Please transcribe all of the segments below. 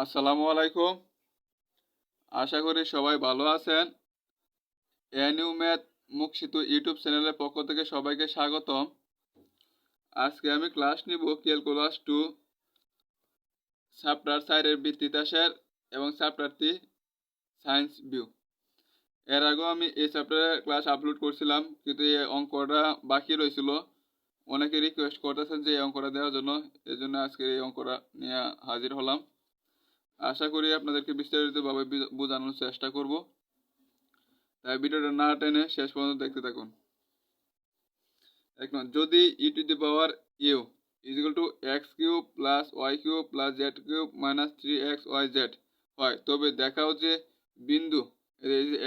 আসসালামু আলাইকুম। আশা করি সবাই ভালো আছেন। এনিউ ম্যাথ মুখ সেতু ইউটিউব চ্যানেলের পক্ষ থেকে সবাইকে স্বাগতম। আজকে আমি ক্লাস নিব ক্যালকুলাস টু, চ্যাপ্টার সাইডের বৃত্তিতাসের এবং চ্যাপ্টারটি সায়েন্স ভিউ। এর আগেও আমি এই চ্যাপ্টারের ক্লাস আপলোড করছিলাম, কিন্তু এই অঙ্কটা বাকি রয়েছিল। অনেকে রিকোয়েস্ট করতেছেন যে এই অঙ্কটা দেওয়ার জন্য এই জন্য আজকে এই অঙ্কটা নিয়ে হাজির হলাম। আশা করি আপনাদেরকে বিস্তারিতভাবে বোঝানোর চেষ্টা করব। তাই ভিডিওটা না টেনে শেষ পর্যন্ত দেখতে থাকুন। এক যদি e to the power u is equal to x cube plus y cube plus z cube minus three x y z হয়, তবে দেখাও যে বিন্দু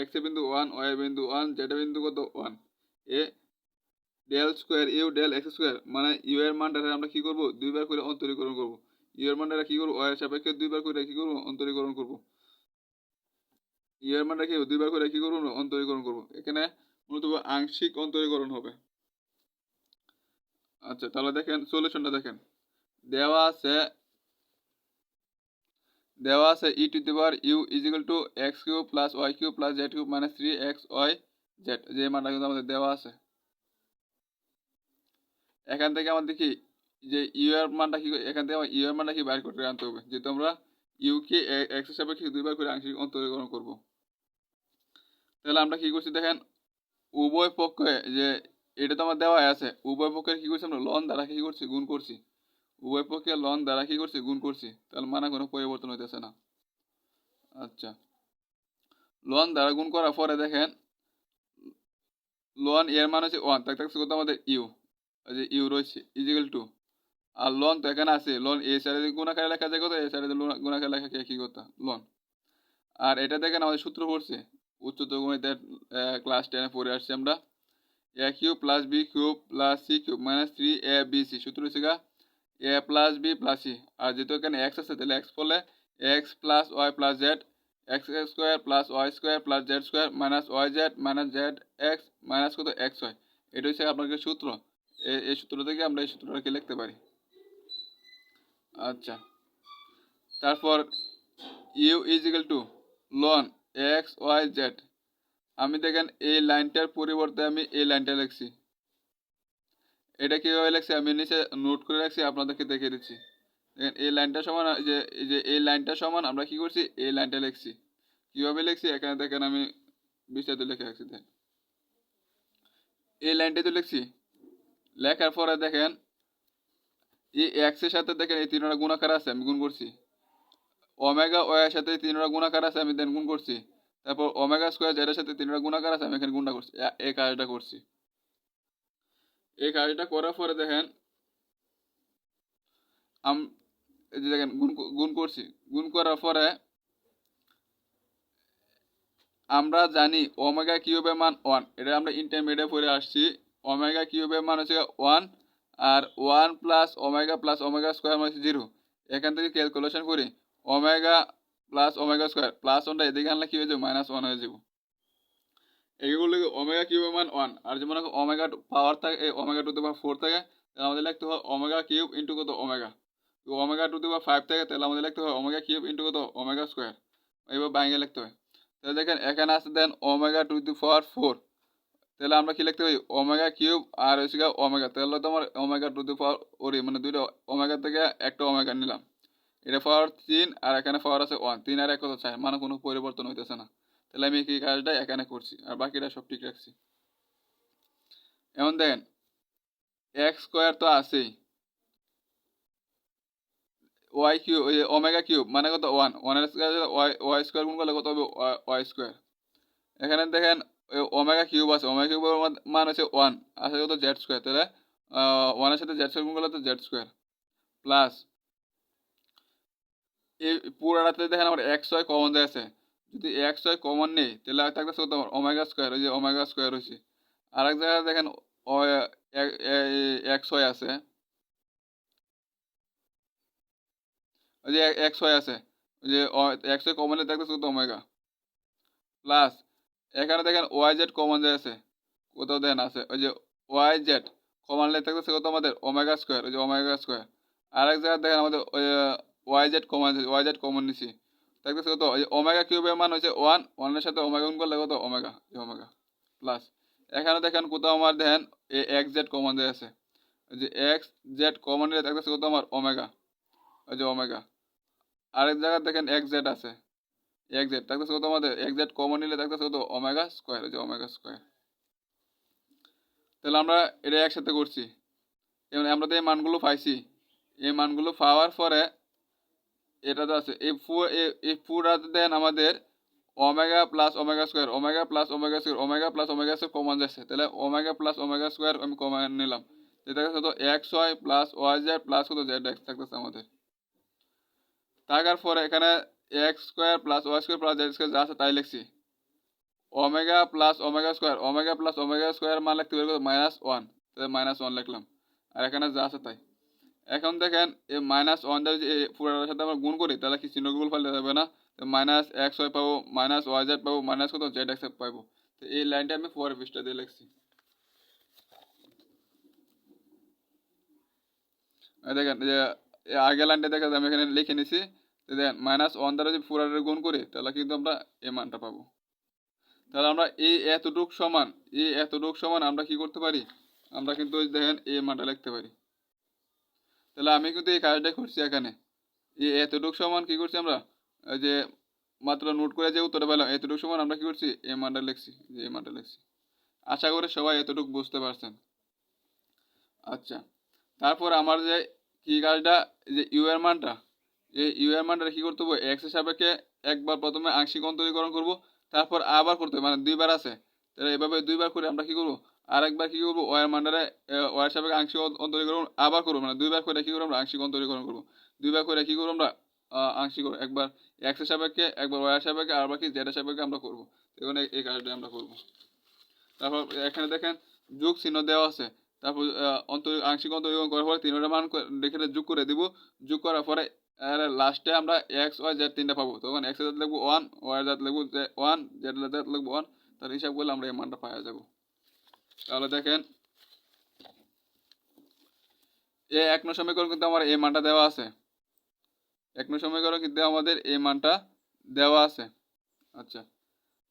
এক্সের বিন্দু ওয়ান ওয়াই বিন্দু ওয়ান জেড এর বিন্দু কত ওয়ান এ del square u del x square মানে ইউ এর মানটা আমরা কি করব? দুইবার করে অন্তরীকরণ করব। ইউ এর মানটা কি করব সাপেক্ষে দুইবার করে কি করব, অন্তরীকরণ করব। ইউ এর মানটা দুইবার করে কি করব, অন্তরীকরণ করব। এখানে মূলত আংশিক অন্তরীকরণ হবে। আচ্ছা তাহলে দেখেন সলিউশনটা দেখেন। দেওয়া আছে দেওয়া আছে e to the power u equal to x cube plus y cube plus z cube minus three x y z যে মানটা কিন্তু আমাদের দেওয়া আছে। এখান থেকে আমাদের কি যে ইউ এর মানটা কি এখান থেকে আমার ইউ এর মানটা কি বাইর করতে আনতে হবে? যেহেতু আমরা ইউ কে এক্সের সাপেক্ষে দুইবার করে আংশিক অন্তরীকরণ করব। তাহলে আমরা কি করছি দেখেন? উভয় পক্ষে যে এটা তো আমার দেওয়া আছে, উভয় পক্ষের কি করছি আমরা? লন দ্বারা কি করছি? গুণ করছি। উভয় পক্ষে লন দ্বারা কি করছি? গুণ করছি। তাহলে মানে কোনো পরিবর্তন হইতেছে না। আচ্ছা। লন দ্বারা গুণ করার পরে দেখেন লন এর মান হচ্ছে ওয়ান তাক কত আমাদের ইউ যে ইউ রয়েছে ইজিক্যাল টু আর লন তো এখানে আছে। লন এ সাইডে গুণাকারে লেখা যায় কত এ সাইডে গুণাকারে লেখা কে কথা লন আর এটা দেখেন আমাদের সূত্র পড়ছে। উচ্চতর গণিতে ক্লাস টেনে পড়ে আসছি আমরা। A cube plus b cube plus c cube minus three a b c সূত্র হচ্ছে গা a plus b plus c আর যেহেতু এখানে এক্স আছে, তাহলে এক্স পড়লে x plus y plus z x square plus y square plus z square minus y z minus z x minus কত? X y এটা হচ্ছে আপনাকে সূত্র। এই সূত্র থেকে আমরা এই সূত্রটাকে লিখতে পারি। আচ্ছা। তারপর u is equal to log x y z আমি দেখেন এই লাইনটার পরিবর্তে আমি এই লাইনটা লিখছি। এটা কীভাবে লিখছি? আমি নিচে নোট করে রাখছি, আপনাদেরকে দেখিয়ে দিচ্ছি। দেখেন, এই লাইনটা সমান যে, এই যে এই লাইনটা সমান, আমরা কি করছি? এই লাইনটা লিখছি। কীভাবে লিখছি? এখানে দেখেন, আমি বিস্তারিত লিখে রাখছি, দেখেন। এই লাইনটা তো লিখছি। লেখার পরে দেখেন এই এক্সের সাথে দেখেন এই তিনটা গুণাকার আছে, আমি গুণ করছি। ওমেগা ও এর সাথে তিনটা গুণাকার আছে, আমি দেন গুণ করছি। তারপর ওমেগা স্কোয়ার জেডের সাথে তিনটা গুণাকার আছে, আমি এখানে গুণটা করছি। এই কাজটা করছি। এই কাজটা করার পরে দেখেন, আম যে দেখেন, গুণ গুণ করছি। গুণ করার পরে আমরা জানি ওমেগা কিউবের মান ওয়ান এটা আমরা ইন্টারমিডিয়েট পড়ে আসছি। ওমেগা কিউবের মান হচ্ছে ওয়ান আর one plus omega plus omega square মানে জিরো। এখান থেকে ক্যালকুলেশন করি, omega plus omega square plus ওয়ানটা এদিকে আনলে কী হয়ে যাবে? মাইনাস ওয়ান হয়ে যাবে। এইগুলো ওমেগা কিউব মান ওয়ান আর যেমন ওমেগা পাওয়ার থাকে ওমেগা টু পাওয়ার ফোর থাকে, তাহলে আমাদের লিখতে হয় ওমেগা কিউব ইন্টু কত ওমেগা? তো ওমেগা টু পাওয়ার ফাইভ থাকে, তাহলে আমাদের লিখতে হয় ওমেগা কিউব ইন্টু কত ওমেগা স্কোয়ার। এইভাবে বাইঙ্গে লিখতে হয়। তাহলে দেখেন, এখানে আছে then omega to the power four তাহলে আমরা কি লিখতে পারি? ওমেগা কিউব আর হচ্ছে গিয়ে ওমেগা তাহলে তোমার ওমেগা টু দি পাওয়ার ওরি মানে দুইটা ওমেগা থেকে একটা ওমেগা নিলাম। এটা পাওয়ার তিন আর এখানে পাওয়ার আছে ওয়ান তিন আর এক কথা চাই? মানে কোনো পরিবর্তন হইতেছে না। তাহলে আমি কি কাজটা এখানে করছি? আর বাকিটা সব ঠিক রাখছি। এমন দেখেন এক্স স্কোয়ার তো আছেই। ওয়াই কিউব ওমেগা কিউব মানে কত? ওয়ান ওয়ানের স্কোয়ার ওয়াই ওয়াই স্কোয়ার গুণ করলে কত হবে? ওয়াই স্কোয়ার এখানে দেখেন ওমেগা কিউব আছে। ওমেগা কিউবের মান হচ্ছে ওয়ান আছে কত জেড স্কোয়ার তাহলে ওয়ানের সাথে জেড স্কোয়ার গুণ করলে তো জেড স্কোয়ার প্লাস এই পুরাটাতে দেখেন আমার এক্স ওয়াই কমন দেওয়া আছে। যদি এক্স ওয়াই কমন নেই, তাহলে থাকতে কত আমার? ওমেগা স্কোয়ার ওই যে ওমেগা স্কোয়ার হয়েছে আর এক জায়গায় দেখেন এক্স ওয়াই আছে। ওই যে এক্স ওয়াই আছে। ওই যে এক্স ওয়াই কমন থাকতেছে কত? ওমেগা প্লাস এখানে দেখেন ওয়াই জেড কমন যে আছে, কোথাও দেখেন আছে, ওই যে ওয়াই জেড কমন লে থাকতেছে কত আমাদের? ওমেগা স্কোয়ার ওই যে ওমেগা স্কোয়ার আর এক জায়গায় দেখেন আমাদের, ওই y z common y z common নিছি দেখতেছে কত? এই ওমেগা কিউবের মান হচ্ছে ওয়ান ওয়ানের সাথে ওমেগা গুণ করলে কত? ওমেগা এই ওমেগা প্লাস এখানে দেখেন কোথাও আমার দেখেন এ এক্স জেড কমন এই যে এক্স জেড কমন নিলে দেখতেছে কত? আমার ওমেগা ওই যে ওমেগা আরেক জায়গায় দেখেন এক্স জেড আছে। এক্স জেড দেখতেছে কত আমাদের? এক্স জেড কমন নিলে দেখতেছে কত? ওমেগা স্কোয়ার যে ওমেগা স্কোয়ার তাহলে আমরা এটা একসাথে করছি। এবং আমরা তো এই মানগুলো পাইছি। এই মানগুলো পাওয়ার পরে এটা তো আছে। এই ফু এই পুরাতে দেন আমাদের omega plus omega square omega plus omega square omega plus omega square common যাচ্ছে। তাহলে ওমেগা প্লাস ওমেগা স্কোয়ার আমি কমন নিলাম। যেটা কত? X y plus y z plus কত? জেড এক্স থাকতেছে আমাদের। থাকার পরে এখানে x square plus y square plus z square যা আছে তাই লিখছি। Omega plus omega square, omega plus omega square মান লিখতে পারব মাইনাস ওয়ান। তাহলে মাইনাস ওয়ান লিখলাম। আর এখানে যা আছে তাই। এখন দেখেন, এই মাইনাস ওয়ান যদি পুরোটার সাথে আমরা গুণ করি, তাহলে কি চিহ্নগুলো ফালতে যাবে না? মাইনাস এক্স ওয়াই পাবো, মাইনাস ওয়াই জেড পাবো, মাইনাস কত? জেড এক্স পাবো। তো এই লাইনটা আমি পরে পৃষ্ঠা দিয়ে লিখছি। দেখেন যে আগের লাইনটা দেখা আমি এখানে লিখে নিছি। মাইনাস ওয়ান দ্বারা যদি পুরাটা গুণ করি, তাহলে কিন্তু আমরা এই মানটা পাবো। তাহলে আমরা এই এতটুক সমান এই এতটুক সমান আমরা কি করতে পারি? আমরা কিন্তু দেখেন এই মানটা লিখতে পারি। তাহলে আমি কিন্তু এই কাজটাই করছি এখানে। এই এতটুক সমান কি করছি আমরা? যে মাত্র নোট করে যে উত্তরটা পেলাম, এতটুকু সমান আমরা কি করছি? এই মানটা লিখছি, যে এই মানটা লিখছি। আশা করি সবাই এতটুকু বুঝতে পারছেন। আচ্ছা তারপর আমার যে কি কাজটা? যে ইউ এর মানটা এই ইউ এর মানটা কি করতে হবে? এক্সের সাপেক্ষে একবার প্রথমে আংশিক অন্তরীকরণ করব, তারপর আবার করতে হবে মানে দুইবার আছে। তাহলে এভাবে দুইবার করে আমরা কি করব? আরেকবার কি করব? ওয়ার মান্ডারে ওয়ার সাপেক্ষে আংশিক অন্তরীকরণ আবার করব মানে দুইবার করে কি করব আমরা? আংশিক অন্তরীকরণ করব। দুইবার করে কি করব আমরা? আংশিক করব। একবার এক্সের সাপেক্ষে, একবার ওয়ার সাপেক্ষে, আর কি জেড এর সাপেক্ষে আমরা করব। এখন এই- কাজটা আমরা করব। তারপর এখানে দেখেন যোগ চিহ্ন দেওয়া আছে। তারপর অন্তর আংশিক অন্তরীকরণ করার পরে তিনটা মান দেখে যোগ করে দিব। যোগ করার পরে লাস্টে আমরা এক্স ওয়াই জেড তিনটা পাবো। তখন এক্স জাত লিখব ওয়ান ওয়াই জাত লিখব ওয়ান জেড জাত লিখব ওয়ান তার হিসাব করলে আমরা এই মানটা পাওয়া যাব। তাহলে দেখেন, এ এক নং সমীকরণ কিন্তু আমার এই মানটা দেওয়া আছে। এক নং সমীকরণ কিন্তু আমাদের এই মানটা দেওয়া আছে। আচ্ছা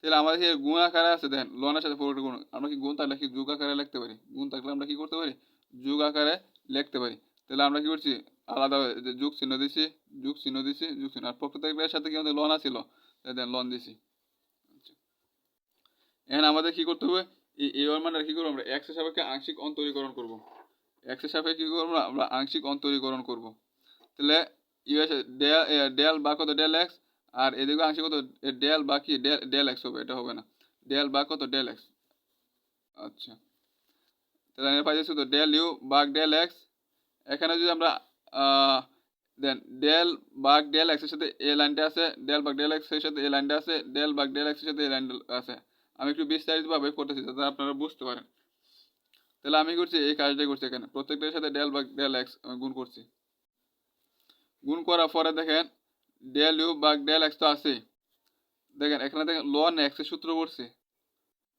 তাহলে আমাদের কি গুণ আকারে আছে? দেখেন লনের সাথে পুরোটা গুণ। আমরা কি গুণ থাকলে কি যুগ আকারে লিখতে পারি? গুণ থাকলে আমরা কি করতে পারি? যুগ আকারে লিখতে পারি। তাহলে আমরা কি করছি? আলাদা যুগ চিহ্ন দিছি যুগ চিহ্ন দিছি যুগ চিহ্ন। আর প্রত্যেকটার সাথে কি আমাদের লন আছিল? দেন লন দিছি। আচ্ছা। এখন আমাদের কি করতে হবে? এই এই ওর মানে কি করব আমরা? এক্সের সাপেক্ষে আংশিক অন্তরীকরণ করব। এক্সের সাপেক্ষে কি করব আমরা? আংশিক অন্তরীকরণ করব। তাহলে ইউ এস ডেল এ, ডেল বা কত? ডেল এক্স আর এদিকে আংশিক কত? ডেল বা কি ডেল ডেল এক্স হবে এটা হবে না। ডেল বা কত? ডেল এক্স আচ্ছা। তাহলে আমি পাই যাচ্ছি তো del u by del x এখানে যদি আমরা দেন ডেল বাঘ ডেল এক্সের সাথে এ লাইনটা আছে ডেল বাঘ ডেল এক্সের সাথে এ লাইনটা আছে ডেল বাঘ ডেল এক্সের সাথে এ লাইনটা আছে। আমি একটু বিস্তারিতভাবে করতেছি যাতে আপনারা বুঝতে পারেন। তাহলে আমি করছি, এই কাজটাই করছি এখানে। প্রত্যেকটার সাথে ডেল বাঘ ডেল এক্স আমি গুণ করছি। গুণ করার পরে দেখেন del u by del x তো আছেই। দেখেন, এখানে দেখেন লন এক্সের সূত্র পড়ছে।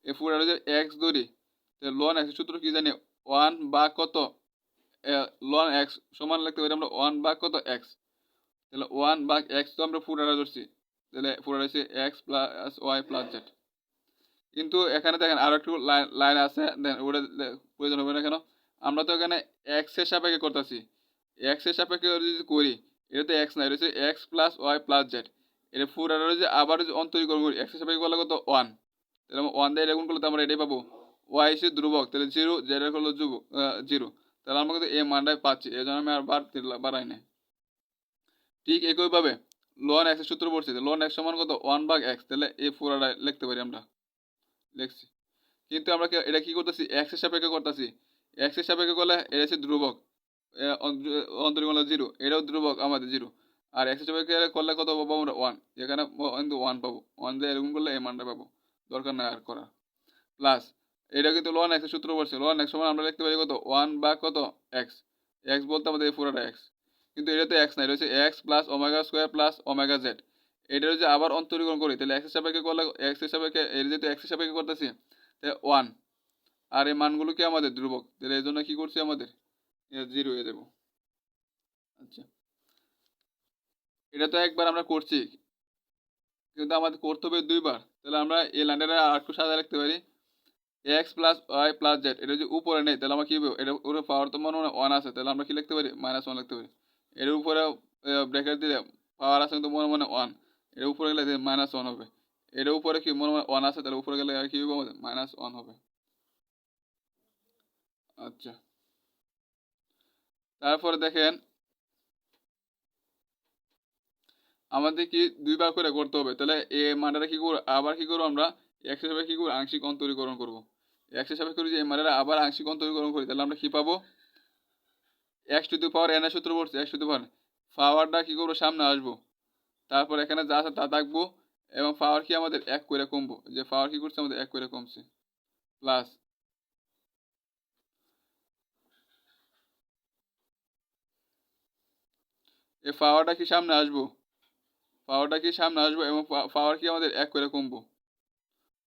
এ যে এক্স ধরি লন এক্সের সূত্র কি জানি? ওয়ান বা কত? লন এক্স সমান লিখতে পারি আমরা ওয়ান বা কত এক্স তাহলে ওয়ান বা এক্স তো আমরা পুরাটা ধরছি। তাহলে পুরাটা হচ্ছে x plus y plus z কিন্তু এখানে দেখেন আরও একটু লাইন লাইন আছে। দেন ওটা প্রয়োজন হবে না কেন? আমরা তো এখানে এক্সের সাপেক্ষে করতেছি। এক্সের সাপেক্ষে যদি করি, এটা তো এক্স না, এটা হচ্ছে x plus y plus z এটা পুরাটা যে আবার যদি অন্তরীকরণ করি। এক্সের সাপেক্ষে করলে কত? ওয়ান তাহলে ওয়ান দিয়ে গুণ করলে তো আমরা এটাই পাবো। ওয়াই হচ্ছে ধ্রুবক, তাহলে জিরো জেড হলো যুব জিরো তাহলে আমরা কিন্তু এই মানটাই পাচ্ছি এই জন্য আমি আর বার বাড়াই নাই। ঠিক একইভাবে লন এক্সের সূত্র পড়ছি লন এক্স সমান কত? ওয়ান ভাগ এক্স তাহলে এই পুরাটা লিখতে পারি আমরা। লিখছি। কিন্তু আমরা এটা কি করতেছি? এক্সের সাপেক্ষে করতেছি। এক্সের সাপেক্ষে করলে এটা হচ্ছে ধ্রুবক। অন্তরিকলা জিরো এটাও ধ্রুবক, আমাদের জিরো আর এক্সের সাপেক্ষে করলে কত পাবো? আমরা ওয়ান এখানে কিন্তু ওয়ান পাবো। ওয়ান দিয়ে এরকম করলে এই মানটা পাবো। দরকার নাই আর করা প্লাস এটা কিন্তু লন এক্সের সূত্র পড়ছে লন এক্স সমান আমরা লিখতে পারি কত? ওয়ান বা কত? এক্স এক্স বলতে আমাদের পুরোটা এক্স কিন্তু এটা তো এক্স না এটা হচ্ছে x plus omega square plus omega z এটা যদি আবার অন্তরীকরণ করি, তাহলে এক্সের সাপেক্ষে করলে এক্সের সাপেক্ষে, এর যেহেতু এক্সের সাপেক্ষে করতেছি, তাহলে ওয়ান আর এই মানগুলো কি আমাদের? ধ্রুবক। তাহলে এই জন্য কী করছি আমাদের? জিরো হয়ে দেবো আচ্ছা। এটা তো একবার আমরা করছি। কিন্তু আমাদের করতে হবে দুইবার। তাহলে আমরা এই লাইনটা আর একটু সাদা লিখতে পারি। X plus y plus z এটা যদি উপরে নেই, তাহলে আমরা কী হবে এটা ওর পাওয়ার তো মনে হয় ওয়ান আছে, তাহলে আমরা কি লিখতে পারি? মাইনাস ওয়ান লিখতে পারি। এর উপরে ব্র্যাকেট দিলে পাওয়ার আছে কিন্তু মনে মনে ওয়ানের উপরে গেলে মাইনাস ওয়ান হবে। এর উপরে কি মনে মনে ওয়ান আছে, তাহলে উপরে গেলে কি হবে আমাদের? মাইনাস ওয়ান হবে। আচ্ছা। তারপরে দেখেন, আমাদের কি দুইবার করে করতে হবে? তাহলে এ মানটা কি করব? আবার কি করব আমরা? এক্স হিসাবে কি করব? আংশিক অন্তরীকরণ করব। এক্স হিসাবে করি যে এই মানটা আবার আংশিক অন্তরীকরণ করি, তাহলে আমরা কি পাবো? X to the power n এর সূত্র পড়ছে এক্স টু দি পাওয়ার পাওয়ারটা কি করব? সামনে আসব। তারপর এখানে যা আছে তা থাকব এবং পাওয়ার কি আমাদের এক করে কমবো। যে পাওয়ার কি করছে? আমাদের এক করে কমছে। প্লাস এই পাওয়ারটা কি সামনে আসব? পাওয়ারটা কি সামনে আসব এবং পাওয়ার কি আমাদের এক করে কমবো?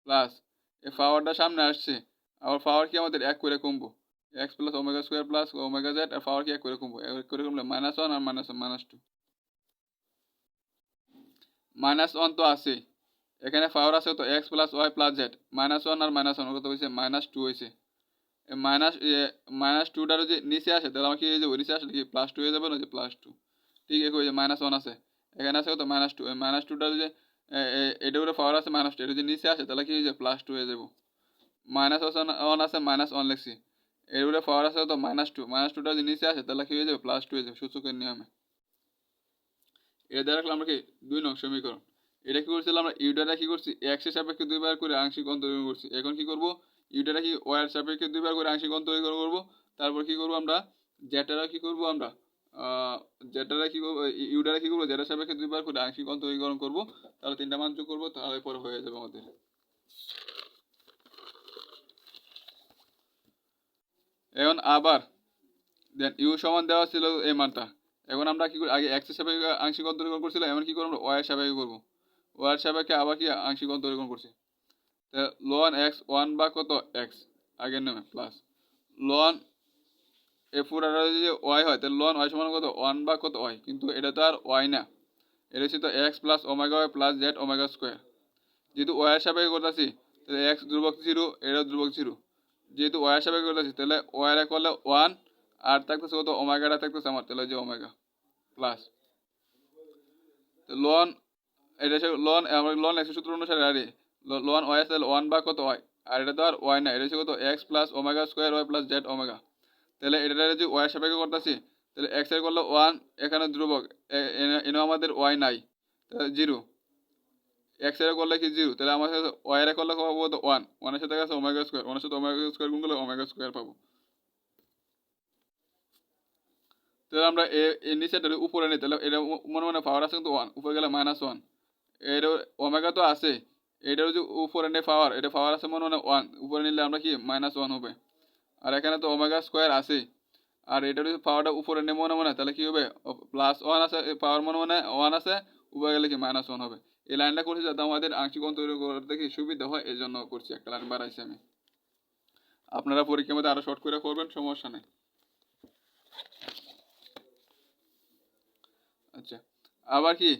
প্লাস এই পাওয়ারটা সামনে আসছে। আবার পাওয়ার কি আমাদের? এক করে কমবো। X plus omega square plus omega z আর পাওয়ার কি এক করে কমবো? এক করে কমলে মাইনাস ওয়ান আর minus one minus two minus one তো আছে। এখানে পাওয়ার আছে তো x plus y plus z minus one আর মাইনাস ওয়ান কত হয়েছে মাইনাস টু হয়েছে। মাইনাস মাইনাস টুটা যদি নিচে আসে, তাহলে আমার কি হয়ে যাবে? নিচে আসলে কি প্লাস টু হয়ে যাবে না? যে প্লাস টু ঠিক আছে যে মাইনাস ওয়ান আছে। এখানে আছে কত? মাইনাস টু মাইনাস টুটা যদি এটা উপরে পাওয়ার আছে মাইনাস টু এটা যদি নিচে আসে তাহলে কি হয়ে প্লাস টু হয়ে যাব। মাইনাস ওয়ান আছে মাইনাস ওয়ান লিখছি। এর উপরে পাওয়ার আছে তো মাইনাস টু মাইনাস টুটা যদি নিচে আসে তাহলে কি হয়ে যাবে? প্লাস টু হয়ে যাবে সূচকের নিয়মে। এটা রাখলাম আমরা কি? দুই নং সমীকরণ এটা কি করছিলাম আমরা ইউটাটা কি করছি এক্সের সাপেক্ষে দুইবার করে আংশিক অন্তরীকরণ করছি এখন কি করব ইউটাটা কি? ওয়ার সাপেক্ষে দুইবার করে আংশিক অন্তরীকরণ করব তারপর কি করব আমরা? জেটারা কি করব আমরা? জেটারা কি করব ইউটারা কি করব জেটার সাপেক্ষে দুইবার করে আংশিক অন্তরীকরণ করব, তাহলে তিনটা মান যোগ করব, তাহলে পরে হয়ে যাবে আমাদের। এখন আবার, দেন ইউ সমান দেওয়া ছিল এই মানটা। এখন আমরা কি করি, আগে এক্সের সাপেক্ষে আংশিক অন্তরীকরণ করছিলাম এখন কি করব আমরা ওয়ার সাপেক্ষে করব। ওয়ার সাপেক্ষে আবার কি আংশিক অন্তরীকরণ করছি? লন এক্স ওয়ান বা কত এক্স আগের নামে প্লাস লন এ পুরাটা যদি ওয়াই হয়, তাহলে লন ওয়াই সমান কত? ওয়ান বা কত ওয়াই কিন্তু এটা তো আর ওয়াই না। এটা হচ্ছে তো x plus omega y plus z omega square যেহেতু ওয়ার সাপেক্ষে করতেছি, তাহলে এক্স ধ্রুবক জিরো এটা ধ্রুবক জিরো যেহেতু ওয়ার সাপেক্ষে করতেছি, তাহলে ওয়ারে করলে ওয়ান আর থাকতেছে কত? ওমেগাটা থাকতেছে আমার, তাহলে যে ওমেগা প্লাস লন এটা লন আমার লন একশো সূত্র অনুসারে আরে লন ওয়াই তাহলে ওয়ান বা কত ওয়াই আর এটা তো আর ওয়াই না, এটা হচ্ছে কত? X plus omega square y plus z omega তাহলে এটা যদি ওয়াই সাপেক্ষে করতেছি, তাহলে এক্সের করলে ওয়ান এখানে ধ্রুবক এনে আমাদের ওয়াই নাই জিরো এক্সের করলে কি জিরো তাহলে আমার সাথে ওয়াই এর করলে পাবো? তো ওয়ান ওয়ানের সাথে আছে ওমেগা স্কোয়ার ওয়ানের সাথে ওমেগা স্কোয়ার গুণ করলে ওমেগা স্কোয়ার পাবো। তাহলে আমরা এ নিচেটা উপরে নিই, তাহলে এটা মনে মনে পাওয়ার আছে কিন্তু ওয়ান উপরে গেলে মাইনাস ওয়ান এটা ওমেগা তো আছে এটা যে উপরে নেই পাওয়ার এটা পাওয়ার আছে মনে মনে ওয়ান উপরে নিলে আমরা কি মাইনাস ওয়ান হবে? আর এখানে তো ওমেগা স্কোয়ার আছে আর এটা যদি পাওয়ারটা উপরে নেই মনে মনে তাহলে কি হবে? প্লাস ওয়ান আছে পাওয়ার মনে মনে ওয়ান আছে, উপরে গেলে কি মাইনাস ওয়ান হবে? এই লাইনটা করছি যাতে আমাদের আংশিক অন্তর করতে কি সুবিধা হয়, এই জন্য করছি একটা লাইন বাড়াইছি আমি। আপনারা পরীক্ষার মধ্যে আরও শর্ট করে করবেন, সমস্যা নেই। আচ্ছা আবার কি?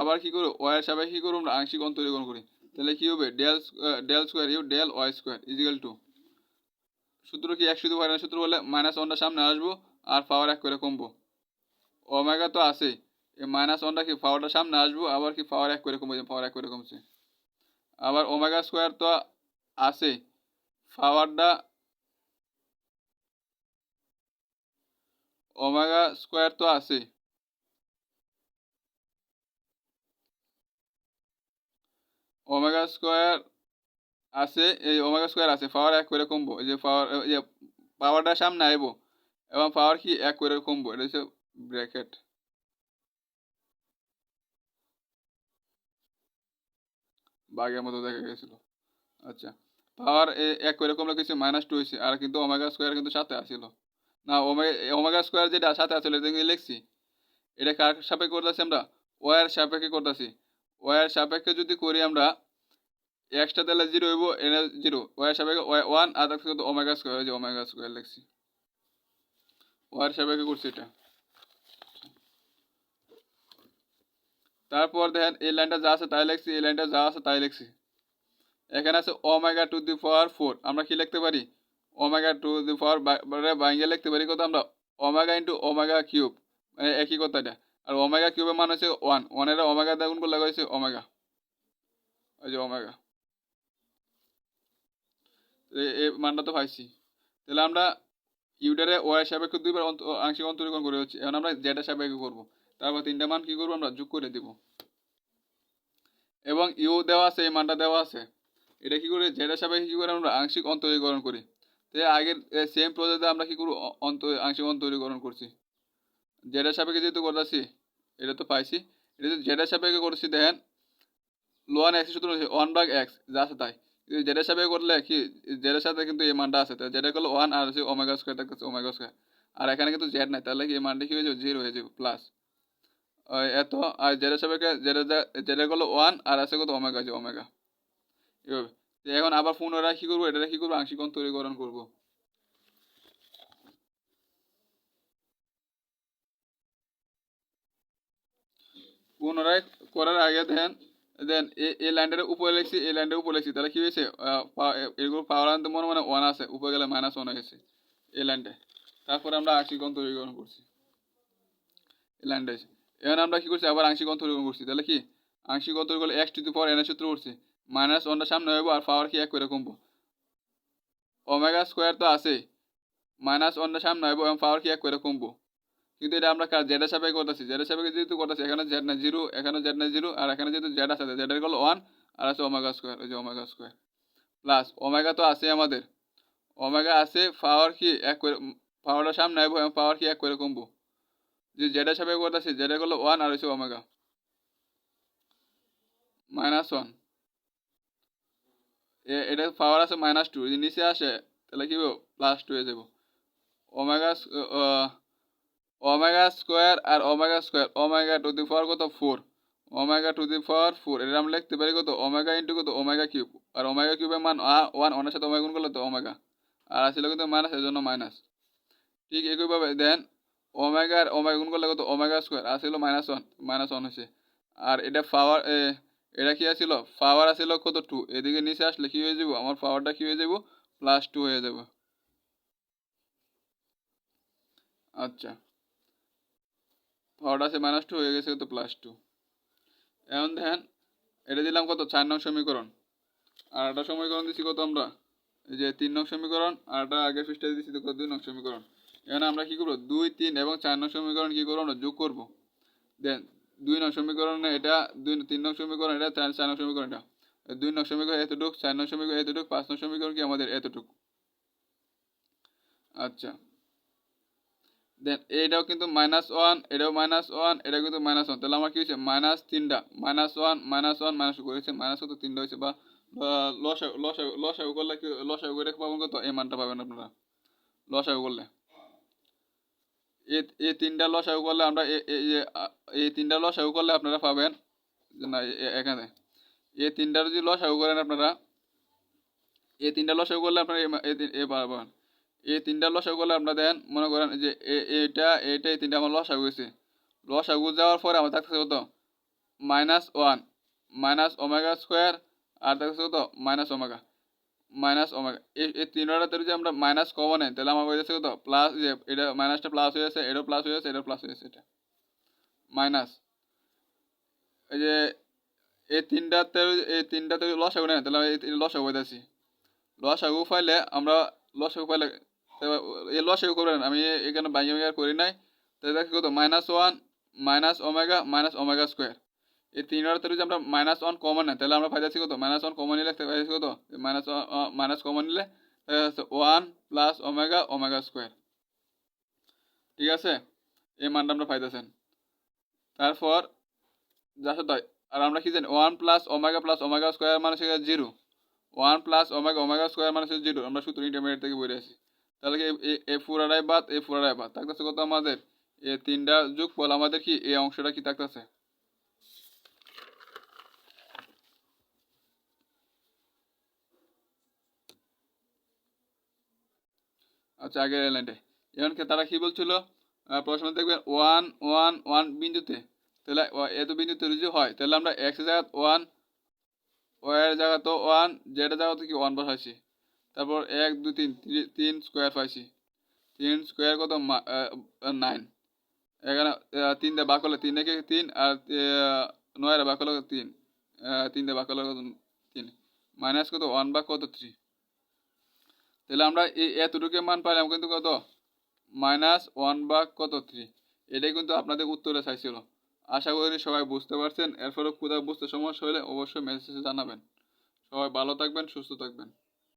আবার কি করব? ওয়ার সাপেক্ষে কি করব? আমরা আংশিক অন্তরীকরণ করি। তাহলে কি হবে? Del del square u del y square equal to সূত্র কি এক শুধু ভাইরাল সূত্র বলে মাইনাস ওয়ানটা সামনে আসব আর পাওয়ার এক করে কমবো? ওমেগা তো আছে এই মাইনাস ওয়ানটা কি পাওয়ারটা সামনে আসব, আবার কি পাওয়ার এক করে কমবে পাওয়ার এক করে কমছে। আবার ওমেগা স্কোয়ার তো আছে পাওয়ারটা ওমেগা স্কোয়ার তো আছে ওমেগা স্কোয়ার আছে, এই ওমেগা স্কোয়ার আছে পাওয়ার এক করে কমবো যে পাওয়ার যে পাওয়ারটা সামনে আইব, এবং পাওয়ার কি এক করে কমবো এটা হচ্ছে ব্র্যাকেট বাঘের মতো দেখা গেছিল। আচ্ছা পাওয়ার এক করে কমলে কিছু মাইনাস টু হয়েছে, আর কিন্তু ওমেগা স্কোয়ার কিন্তু সাথে আসিল না ওমেগা ওমেগা স্কোয়ার যেটা সাথে আসলে এটা কিন্তু লিখছি। এটা কার সাপেক্ষে করতেছি আমরা? ওয়ার সাপেক্ষে করতেছি। ওয়ার সাপেক্ষে যদি করি আমরা এক্সটা তাহলে জিরো হইব এনে জিরো। ওয়ার সাপেক্ষে ওয়ান, আর থাকছে কিন্তু ওমেগা স্কোয়ার যে ওমেগা স্কোয়ার লিখছি। ওয়ার সাপেক্ষে করছি এটা। তারপর দেখেন, এই লাইনটা যা আছে তাই লিখছি, এই লাইনটা যা আছে তাই লিখছি। এখানে আছে omega to the power four আমরা কি লিখতে পারি? ওমেগা টু দি পাওয়ার বাইঙ্গে লিখতে পারি কত আমরা? ওমেগা ইন্টু ওমেগা কিউব মানে একই কথা এটা। আর ওমেগা কিউবের মান হচ্ছে ওয়ান ওয়ানের ওমেগা দেখুন করলে হয়েছে? ওমেগা ওই যে ওমেগা এই মানটা তো পাইছি। তাহলে আমরা ইউটারে ওয়াই সাপেক্ষে দুইবার আংশিক অন্তরীকরণ করে হচ্ছে। এখন আমরা জেডের সাপেক্ষে করব। তারপর তিনটা মান কি করব? আমরা যোগ করে দিব। এবং ইউ দেওয়া আছে, এই মানটা দেওয়া আছে। এটা কি করে? জেডের সাপেক্ষে কি করে? আমরা আংশিক অন্তরীকরণ করি। তো আগের সেম প্রজেক্টে আমরা কি করব? অন্ত, আংশিক অন্তরীকরণ করছি। জেডের সাপেক্ষে যেহেতু করতেছি, এটা তো পাইছি। এটা যদি জেডের সাপেক্ষে করছি, দেখেন লোয়ান এক্স সূত্র ওয়ান বাগ এক্স যা আছে তাই। জেডের সাপেক্ষে করলে কি জেডের সাথে কিন্তু এই মানটা আছে। তাই জেডের করলে ওয়ান আর ওমেগা স্কোয়ার থাকতেছে ওমেগা স্কোয়ার আর এখানে কিন্তু জেড নাই, তাহলে কি এই মানটা কি হয়ে যাবে? জিরো হয়ে যাবে প্লাস এত, আর জেডের করলে ওয়ান আর আছে কত ওমেগা ওমেগা এখন আবার পুনরায় কি করব? এটা কি করব? আংশিক অন্তরীকরণ করব। পুনরায় করার আগে দেন দেন এই লাইনটার উপরে লিখছি, এই লাইনটার উপরে লিখছি। তাহলে কি হয়েছে? এগুলো পাওয়ার আনতে মনে মানে ওয়ান আছে, উপরে গেলে মাইনাস ওয়ান হয়েছে এই লাইনটায়। তারপরে আমরা আংশিক অন্তরীকরণ করছি। এই লাইনটা এখন আমরা কি করছি? আবার আংশিক অন্তরীকরণ করছি। তাহলে কি? আংশিক অন্তরীকরণ এক্স টু দি পাওয়ার এনের সূত্র করছি মাইনাস ওয়ানটা সামনে হইব আর পাওয়ার কি এক করে কমবো? ওমেগা স্কোয়ার তো আছেই। মাইনাস ওয়ানটা সামনে হইব এবং পাওয়ার কি এক করে কমবো? কিন্তু এটা আমরা জেডের সাপেক্ষে করতেছি। জেডের সাপেক্ষে যেহেতু করতেছি, এখানে জেড না জিরো এখানে জেড না জিরো আর এখানে যেহেতু জেড আছে জেডের গেল ওয়ান আর আছে ওমেগা স্কোয়ার ওই যে ওমেগা স্কোয়ার প্লাস ওমেগা তো আছে আমাদের। ওমেগা আছে পাওয়ার কি এক করে পাওয়ারটা সামনে আইব এবং পাওয়ার কি এক করে কমবো। যে জেডের সাপেক্ষে করতেছি জেডের গেল ওয়ান আর হচ্ছে ওমেগা মাইনাস ওয়ান এটা পাওয়ার আছে মাইনাস টু যদি নিচে আসে, তাহলে কি প্লাস টু হয়ে যাব omega omega square R omega square. Omega to the power কত? Four. Omega to the power four. এটা আমরা লিখতে পারি কত? ওমেগা ইন্টু কত? Omega cube. আর ওমেগা কিউবের মান ওয়ান, ওয়ানের সাথে ওমেগা গুণ করলে তো ওমেগা। আর আসলে কিন্তু মাইনাস, এর জন্য মাইনাস। ঠিক একইভাবে দেন, ওমেগা আর ওমেগা গুণ করলে কত? Omega square. আসছিল মাইনাস ওয়ান মাইনাস ওয়ান হয়েছে। আর এটা পাওয়ার এটা কি আছিল? পাওয়ার আছিল কত? টু। এদিকে নিচে আসলে কি হয়ে যাব? আমার পাওয়ারটা কি হয়ে যাব? প্লাস টু হয়ে যাব। আচ্ছা। পাওয়ারটা আছে মাইনাস টু হয়ে গেছে কত প্লাস টু এখন দেখেন, এটা দিলাম কত? চার নং সমীকরণ। আর একটা সমীকরণ দিচ্ছি কত আমরা? এই যে তিন নং সমীকরণ, আর একটা আগের পৃষ্ঠায় দিচ্ছি কত? দুই নং সমীকরণ। এখানে আমরা কী করব? দুই, তিন এবং চার নং সমীকরণ কী করব? যোগ করব। দেন, দুই নং সমীকরণে এটা, দুই, তিন নং সমীকরণ এটা, চার চার নং সমীকরণ এটা। দুই নং সমীকরণ এতটুক, চার নং সমীকরণ এতটুক, পাঁচ নং সমীকরণ কি আমাদের এতটুক? আচ্ছা। দেন এইটাও কিন্তু মাইনাস ওয়ান এটাও মাইনাস ওয়ান এটা কিন্তু মাইনাস ওয়ান তাহলে আমার কি হয়েছে? মাইনাস তিনটা। Minus one minus one minus করেছে মাইনাস কত? তিনটা হয়েছে বা লস লস লস করলে কি লস করে পাবেন কত? এই মানটা পাবেন আপনারা। লস করলে। এই তিনটা লস করলে আমরা এই তিনটা লস করলে আপনারা পাবেন, না এখানে। এই তিনটা যদি লস করেন আপনারা এই তিনটা লস করলে আপনারা এই পাবেন। এই তিনটা লস করলে আপনারা দেন, মনে করেন যে এইটা এইটা, এই তিনটা আমার লস গেছে লস যাওয়ার পরে আমার থাকতেছে কত? Minus one, minus omega square, আর থাকতেছে কত? Minus omega minus omega. এই তিনটাতে যদি আমরা মাইনাস কমন নেই, তাহলে আমার হয়ে যাচ্ছে কত? প্লাস যে, এটা মাইনাসটা প্লাস হয়ে যাচ্ছে এটাও প্লাস হয়ে যাচ্ছে এটাও প্লাস হয়ে যাচ্ছে এটা। মাইনাস। এই যে, এই তিনটাতে এই তিনটাতে লস হবে না তাহলে লস হবে যাচ্ছি লস আগু পাইলে আমরা লস পাইলে এই লস আগু করবেন আমি এখানে বাইং আর করি নাই। তাহলে কি কত minus one minus omega minus omega square এই তিনটাতে যদি আমরা মাইনাস ওয়ান কমন নেই, তাহলে আমরা পাইতেছি কত? মাইনাস ওয়ান কমন নিলে পাইতেছি কত? মাইনাস মাইনাস কমন নিলে one plus omega omega square ঠিক আছে? এই মানটা আমরা পাইতেছেন। তারপর, যাচ্ছে তাই। আর আমরা কি জানি? One plus omega plus omega square মানে হচ্ছে zero one plus omega omega square মানে হচ্ছে জিরো আমরা সূত্র ইন্টারমিডিয়েট থেকে বলে আসি। তাহলে এ পুরাটাই বাদ, এ পুরাটাই বাদ, থাকতেছে কত আমাদের? এ তিনটা যোগ ফল আমাদের কি এই অংশটা কি থাকতেছে? আচ্ছা আগের লাইনটায় এখন তারা কি বলছিল? প্রশ্ন দেখবেন ওয়ান ওয়ান ওয়ান বিন্দুতে। তাহলে এত বিন্দুতে যদি হয়, তাহলে আমরা এক্সের জায়গা ওয়ান ওয়ার জায়গা তো ওয়ান, জেডের জায়গা তো কি ওয়ান বসাইছি? তারপর এক, দুই, তিন তিন স্কোয়ার পাইছি। তিন স্কোয়ার কত? নাইন। এখানে তিন দিয়ে বাক হলে তিন একে তিন, আর নয়ের বাক হলে তিন। তিন দিয়ে বাক হলে কত? তিন। মাইনাস কত? ওয়ান বাক কত? থ্রি। তাহলে আমরা এই এতটুকু মান পাইলাম কিন্তু কত? মাইনাস ওয়ান বাক কত? থ্রি। এটাই কিন্তু আপনাদের উত্তরে চাইছিল আশা করি সবাই বুঝতে পারছেন। এরপরও কোথাও বুঝতে সমস্যা হলে অবশ্যই মেসেজে জানাবেন। সবাই ভালো থাকবেন, সুস্থ থাকবেন।